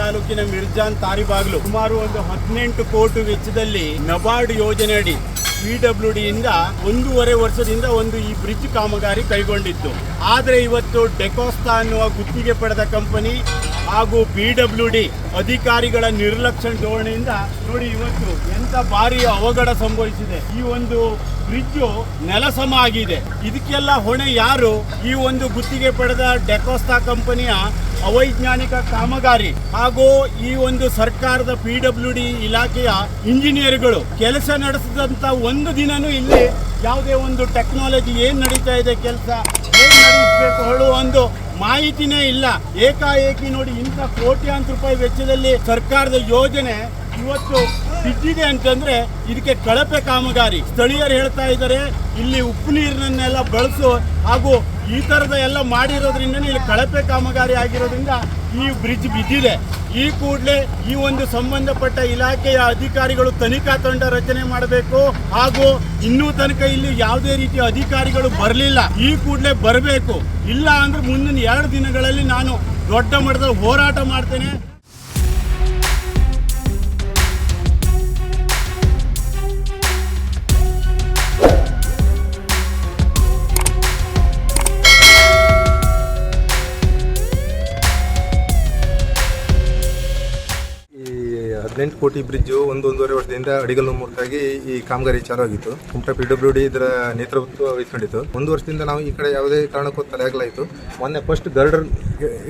ತಾಲೂಕಿನ ಮಿರ್ಜಾನ್ ತಾರಿಬಾಗ್ಲು ಸುಮಾರು ಒಂದು ಹದಿನೆಂಟು ಕೋಟಿ ವೆಚ್ಚದಲ್ಲಿ ನಬಾರ್ಡ್ ಯೋಜನೆಯಡಿ ಪಿ ಡಬ್ಲ್ಯೂ ಡಿಯಿಂದ ಒಂದೂವರೆ ವರ್ಷದಿಂದ ಒಂದು ಈ ಬ್ರಿಡ್ಜ್ ಕಾಮಗಾರಿ ಕೈಗೊಂಡಿತ್ತು. ಆದರೆ ಇವತ್ತು ಡೆಕೋಸ್ತಾ ಅನ್ನುವ ಗುತ್ತಿಗೆ ಪಡೆದ ಕಂಪನಿ ಹಾಗೂ ಪಿ ಡಬ್ಲ್ಯೂ ಡಿ ಅಧಿಕಾರಿಗಳ ನಿರ್ಲಕ್ಷ್ಯ ಧೋರಣೆಯಿಂದ ನೋಡಿ ಇವತ್ತು ಎಂತ ಭಾರಿ ಅವಘಡ ಸಂಭವಿಸಿದೆ. ಈ ಒಂದು ಬ್ರಿಡ್ಜು ನೆಲಸಮ ಆಗಿದೆ ಇದಕ್ಕೆಲ್ಲ ಹೊಣೆ ಯಾರು? ಈ ಒಂದು ಗುತ್ತಿಗೆ ಪಡೆದ ಡೆಕೋಸ್ತಾ ಕಂಪನಿಯ ಅವೈಜ್ಞಾನಿಕ ಕಾಮಗಾರಿ ಹಾಗೂ ಈ ಒಂದು ಸರ್ಕಾರದ ಪಿ ಡಬ್ಲ್ಯೂ ಡಿ ಇಲಾಖೆಯ ಇಂಜಿನಿಯರ್ಗಳು ಕೆಲಸ ನಡೆಸಿದಂತ ಒಂದು ದಿನನೂ ಇಲ್ಲಿ ಯಾವುದೇ ಒಂದು ಟೆಕ್ನಾಲಜಿ ಏನ್ ನಡೀತಾ ಇದೆ ಕೆಲಸ ಹೇಗೆ ನಡೆಸಬೇಕು ಹೇಳುವ ಒಂದು ಮಾಹಿತಿನೇ ಇಲ್ಲ. ಏಕಾಏಕಿ ನೋಡಿ ಇಂಥ ಕೋಟ್ಯಾಂತರ ರೂಪಾಯಿ ವೆಚ್ಚದಲ್ಲಿ ಸರ್ಕಾರದ ಯೋಜನೆ ಇವತ್ತು ಬಿದ್ದಿದೆ ಅಂತಂದ್ರೆ ಇದಕ್ಕೆ ಕಳಪೆ ಕಾಮಗಾರಿ. ಸ್ಥಳೀಯರು ಹೇಳ್ತಾ ಇದ್ದಾರೆ, ಇಲ್ಲಿ ಉಪ್ಪು ನೀರನ್ನೆಲ್ಲ ಬಳಸು ಹಾಗೂ ಈ ತರದ ಎಲ್ಲ ಮಾಡಿರೋದ್ರಿಂದ, ಇಲ್ಲಿ ಕಳಪೆ ಕಾಮಗಾರಿ ಆಗಿರೋದ್ರಿಂದ ಈ ಬ್ರಿಡ್ಜ್ ಬಿದ್ದಿದೆ. ಈ ಕೂಡಲೇ ಈ ಒಂದು ಸಂಬಂಧಪಟ್ಟ ಇಲಾಖೆಯ ಅಧಿಕಾರಿಗಳು ತನಿಖಾ ತಂಡ ರಚನೆ ಮಾಡಬೇಕು. ಹಾಗೂ ಇನ್ನೂ ತನಕ ಇಲ್ಲಿ ಯಾವುದೇ ರೀತಿಯ ಅಧಿಕಾರಿಗಳು ಬರಲಿಲ್ಲ. ಈ ಕೂಡಲೇ ಬರಬೇಕು. ಇಲ್ಲ ಅಂದ್ರೆ ಮುಂದಿನ ಎರಡು ದಿನಗಳಲ್ಲಿ ನಾನು ದೊಡ್ಡ ಮಟ್ಟದ ಹೋರಾಟ ಮಾಡ್ತೇನೆ. ಹದಿನೆಂಟು ಕೋಟಿ ಬ್ರಿಡ್ಜು ಒಂದೊಂದೂವರೆ ವರ್ಷದಿಂದ ಅಡಿಗಲ್ಲು ಮೂಲಕಾಗಿ ಈ ಕಾಮಗಾರಿ ಚಾಲು ಆಗಿತ್ತು ಕುಮಟಾ ಪಿ ಡಬ್ಲ್ಯೂ ಡಿ ಇದರ ನೇತೃತ್ವ ವಹಿಸಿಕೊಂಡಿತ್ತು. ಒಂದು ವರ್ಷದಿಂದ ನಾವು ಈ ಕಡೆ ಯಾವುದೇ ಕಾರಣಕ್ಕೂ ತಲೆ ಆಗಲಾಯಿತು ಮೊನ್ನೆ ಫಸ್ಟ್ ಗರ್ಡರ್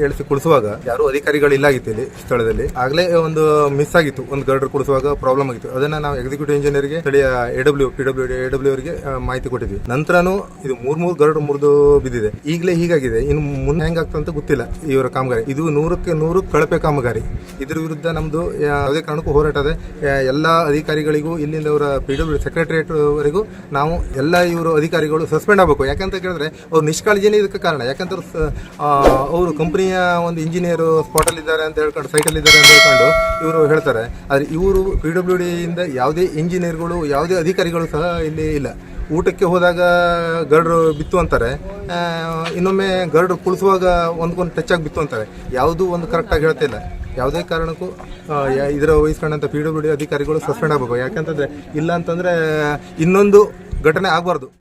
ಎಳಿಸಿ ಕುಡಿಸುವಾಗ ಯಾರು ಅಧಿಕಾರಿಗಳು ಇಲ್ಲ ಆಗಿತ್ತು ಇಲ್ಲಿ ಸ್ಥಳದಲ್ಲಿ. ಆಗಲೇ ಒಂದು ಮಿಸ್ ಆಗಿತ್ತು. ಒಂದು ಗರ್ಡರ್ ಕುಡಿಸುವಾಗ ಪ್ರಾಬ್ಲಮ್ ಆಗಿತ್ತು. ಅದನ್ನ ನಾವು ಎಕ್ಸಿಕ್ಯೂಟಿವ್ ಇಂಜಿನಿಯರ್ಗೆ ಸ್ಥಳೀಯ A W P W D A W ಅವರಿಗೆ ಮಾಹಿತಿ ಕೊಟ್ಟಿದ್ವಿ. ನಂತರನೂ ಇದು ಮೂರ್ ಮೂರು ಗರ್ಡ್ ಮುರಿದು ಬಿದ್ದಿದೆ. ಈಗಲೇ ಹೀಗಾಗಿದೆ. ಇನ್ನು ಮುಂದೆ ಹೆಂಗಾಗ್ತದೆ ಅಂತ ಗೊತ್ತಿಲ್ಲ ಇವರ ಕಾಮಗಾರಿ. ಇದು ನೂರಕ್ಕೆ ನೂರು ಕಳಪೆ ಕಾಮಗಾರಿ. ಇದ್ರ ವಿರುದ್ಧ ನಮ್ದು ಯಾವುದೇ ಕಾರಣಕ್ಕೂ ಹೋರಾಟ ಇದೆ ಎಲ್ಲ ಅಧಿಕಾರಿಗಳಿಗೂ ಇಲ್ಲಿಂದ ಅವರ ಪಿ ಡಬ್ಲ್ಯೂ ಸೆಕ್ರೆಟರಿಯೇಟ್ವರೆಗೂ ನಾವು ಎಲ್ಲ ಇವರು ಅಧಿಕಾರಿಗಳು ಸಸ್ಪೆಂಡ್ ಆಗಬೇಕು. ಯಾಕಂತ ಕೇಳಿದ್ರೆ ಅವ್ರು ನಿಷ್ಕಾಳಜಿನೇ ಇದಕ್ಕೆ ಕಾರಣ. ಆ, ಅವರು ಕಂಪ್ನಿಯ ಒಂದು ಇಂಜಿನಿಯರ್ ಸ್ಪಾಟಲ್ಲಿದ್ದಾರೆ ಅಂತ ಹೇಳ್ಕೊಂಡು ಸೈಟಲ್ಲಿ ಇದ್ದಾರೆ ಅಂತ ಹೇಳ್ಕೊಂಡು ಇವರು ಹೇಳ್ತಾರೆ. ಆದರೆ ಇವರು ಪಿ ಡಬ್ಲ್ಯೂ ಡಿಯಿಂದ ಯಾವುದೇ ಇಂಜಿನಿಯರ್ಗಳು ಯಾವುದೇ ಅಧಿಕಾರಿಗಳು ಸಹ ಇಲ್ಲಿ ಇಲ್ಲ. ಊಟಕ್ಕೆ ಹೋದಾಗ ಗರ್ಡ್ರು ಬಿತ್ತು ಅಂತಾರೆ. ಇನ್ನೊಮ್ಮೆ ಗರ್ಡ್ರು ಕುಳಿಸುವಾಗ ಒಂದ್ಕೊಂದು ಟಚ್ ಆಗಿ ಬಿತ್ತು ಅಂತಾರೆ. ಯಾವುದೂ ಒಂದು ಕರೆಕ್ಟಾಗಿ ಹೇಳ್ತಾ ಇಲ್ಲ. ಯಾವುದೇ ಕಾರಣಕ್ಕೂ ಇದರ ವಹಿಸ್ಕೊಂಡಂಥ ಪಿ ಡಬ್ಲ್ಯೂ ಡಿ ಅಧಿಕಾರಿಗಳು ಸಸ್ಪೆಂಡ್ ಆಗಬೇಕು. ಯಾಕಂತಂದ್ರೆ, ಇಲ್ಲ ಅಂತಂದರೆ ಇನ್ನೊಂದು ಘಟನೆ ಆಗಬಾರ್ದು.